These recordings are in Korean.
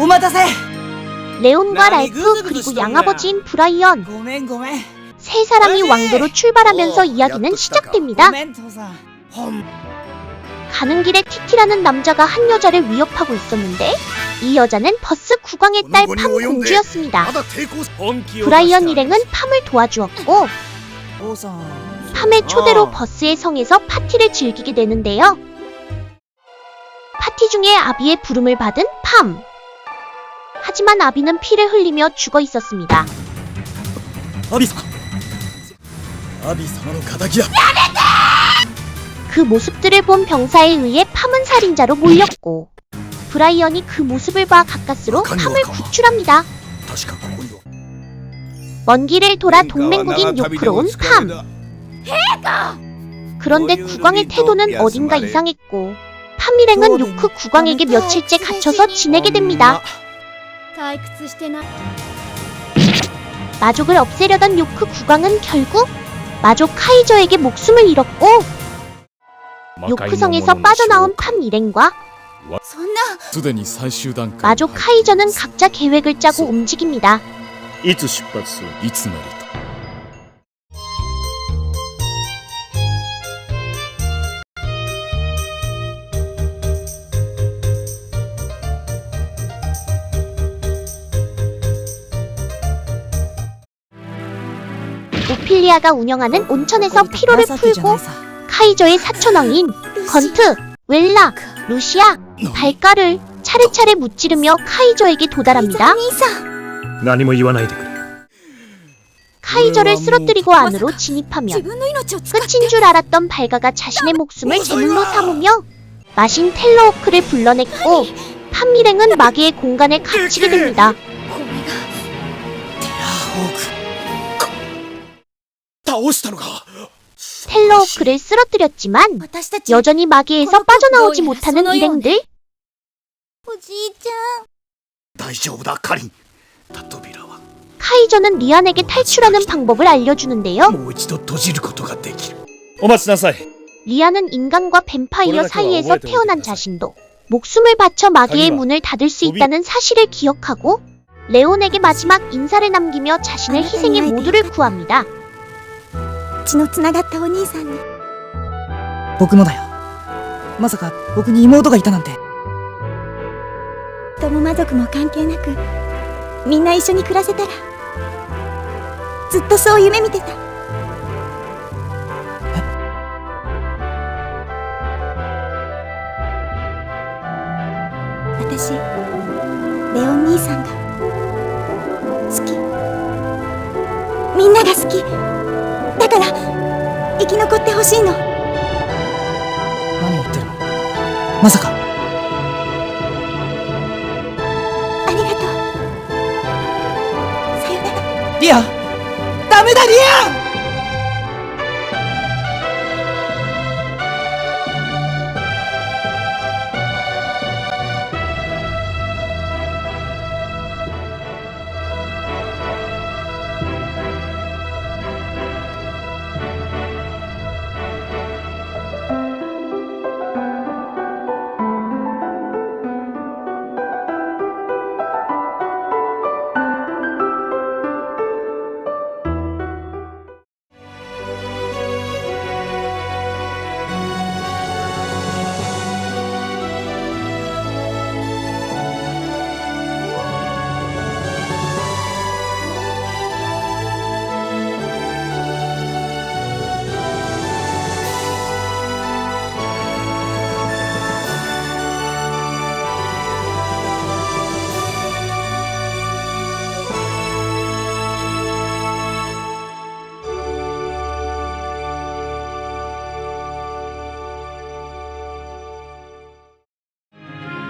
오마다세. 레온과 랄프 그리고 양아버지인 브라이언 고멘 고멘. 세 사람이 왕도로 출발하면서 이야기는 시작됩니다. 가는 길에 티티라는 남자가 한 여자를 위협하고 있었는데 이 여자는 버스 국왕의 딸 팜 공주였습니다. 브라이언 일행은 팜을 도와주었고 팜의 초대로 버스의 성에서 파티를 즐기게 되는데요. 파티 중에 아비의 부름을 받은 팜. 하지만 아비는 피를 흘리며 죽어 있었습니다. 아비사! 아비사마로 가닥이야! 그 모습들을 본 병사에 의해 파문 살인자로 몰렸고 브라이언이 그 모습을 봐 가까스로 팜을 구출합니다. 먼 길을 돌아 동맹국인 요크로 온 팜. 그런데 국왕의 태도는 어딘가 이상했고 팜일행은 요크 국왕에게 며칠째 갇혀서 지내게 됩니다. 退屈してな 마족을 없애려던 요크 국왕은 결국 마족 카이저에게 목숨을 잃었고 요크성에서 빠져나온 팜 일행과 そんなすでに最終段階 마족 카이저는 각자 계획을 짜고 움직입니다. いつ出発するいつなり 오피리아가 운영하는 온천에서 피로를 풀고 카이저의 사촌왕인 건트, 웰라, 루시아, 발가를 차례차례 무찌르며 카이저에게 도달합니다. 카이저를 쓰러뜨리고 안으로 진입하면 끝인 줄 알았던 발가가 자신의 목숨을 제물로 삼으며 마신 텔러워크를 불러냈고 판미랭은 마귀의 공간에 갇히게 됩니다. これが倒したのか 텔로오크를 쓰러뜨렸지만 私たち 여전히 마계에서 빠져나오지 못하는 일행들 おじいちゃん大丈夫だカリンだ扉は 카이저는 리안에게 탈출하는 방법을 알려주는데요. もう一度閉じることができるお待ちなさい 리안은 인간과 뱀파이어 오래가라, 사이에서 오래되고 태어난 있다. 자신도 목숨을 바쳐 마계의 가지마. 문을 닫을 수 고비. 있다는 사실을 기억하고 레온에게 마지막 인사를 남기며 자신의 희생의 모두를 구합니다. 血のつながったお兄さんに。僕もだよ。まさか僕に妹がいたなんて。友魔族も関係なくみんな一緒に暮らせたらずっとそう夢見てた。私レオン兄さんが好き。みんなが好き。だから生き残ってほしいの。何を言ってるの？まさか。ありがとう。さよなら。リア。ダメだリア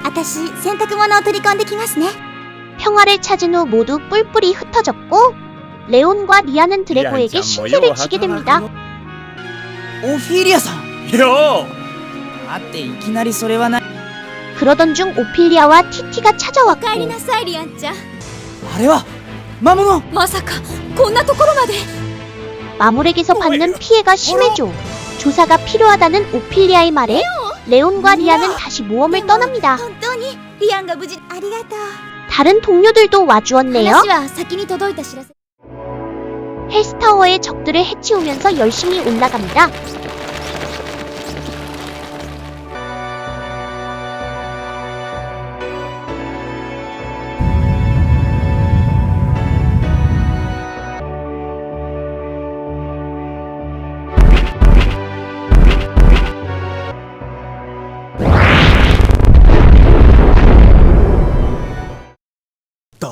私洗濯物を取り込んできますね 평화를 찾은 후 모두 뿔뿔이 흩어졌고 레온과 리아는 드래고에게 신세를 지게 됩니다. オフィリアさんよ待っていきなりそれはない 그러던 중 오피리아와 티티가 찾아왔고 帰りなさいリアンちゃんあれは魔物まさかこんなところまで 마물에게서 받는 피해가 심해져 조사가 필요하다는 오피리아의 말에 레온과 리아는 다시 모험을 떠납니다. 本当にリアンが無事ありがとう 다른 동료들도 와주었네요. 話は先に届いた知らせ 헬스타워의 적들을 해치우면서 열심히 올라갑니다. "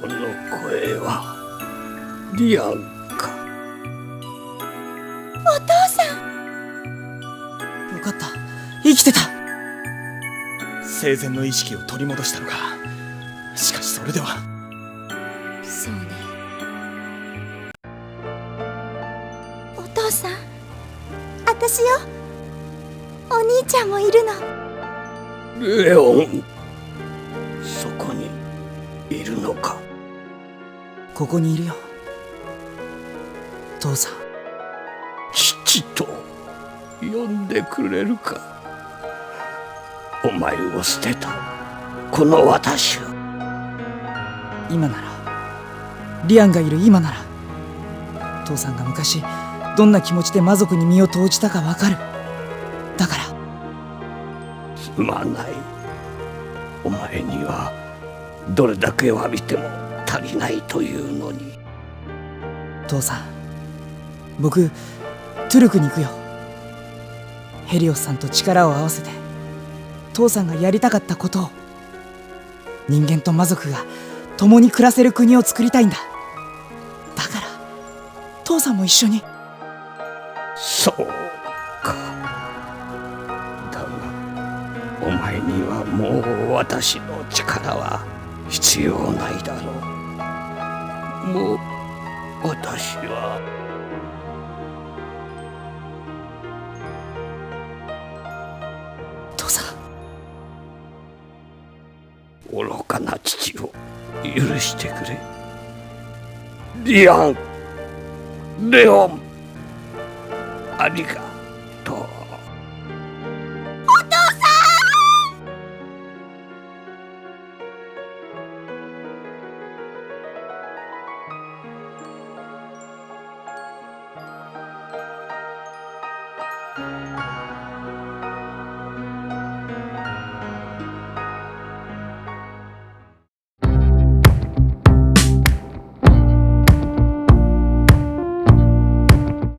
その声はリアンか。よかった。生きてた。生前の意識を取り戻したのか。しかしそれでは。そうね。お父さん。私よ。お兄ちゃんもいるの。レオン。そこにいるのかここにいるよ。父さん。父と呼んでくれるか。お前を捨てた。この私を。今なら。リアンがいる。今なら。父さんが昔どんな気持ちで魔族に身を投じたかわかる。だから。すまない。お前にはどれだけ詫びても足りないというのに。父さん僕トゥルクに行くよ。ヘリオスさんと力を合わせて父さんがやりたかったことを人間と魔族が共に暮らせる国を作りたいんだ。だから父さんも一緒に。そうか。だがお前にはもう私の力は必要ないだろうもう私は父さん。愚かな父を許してくれ。リアン。レオン。ありが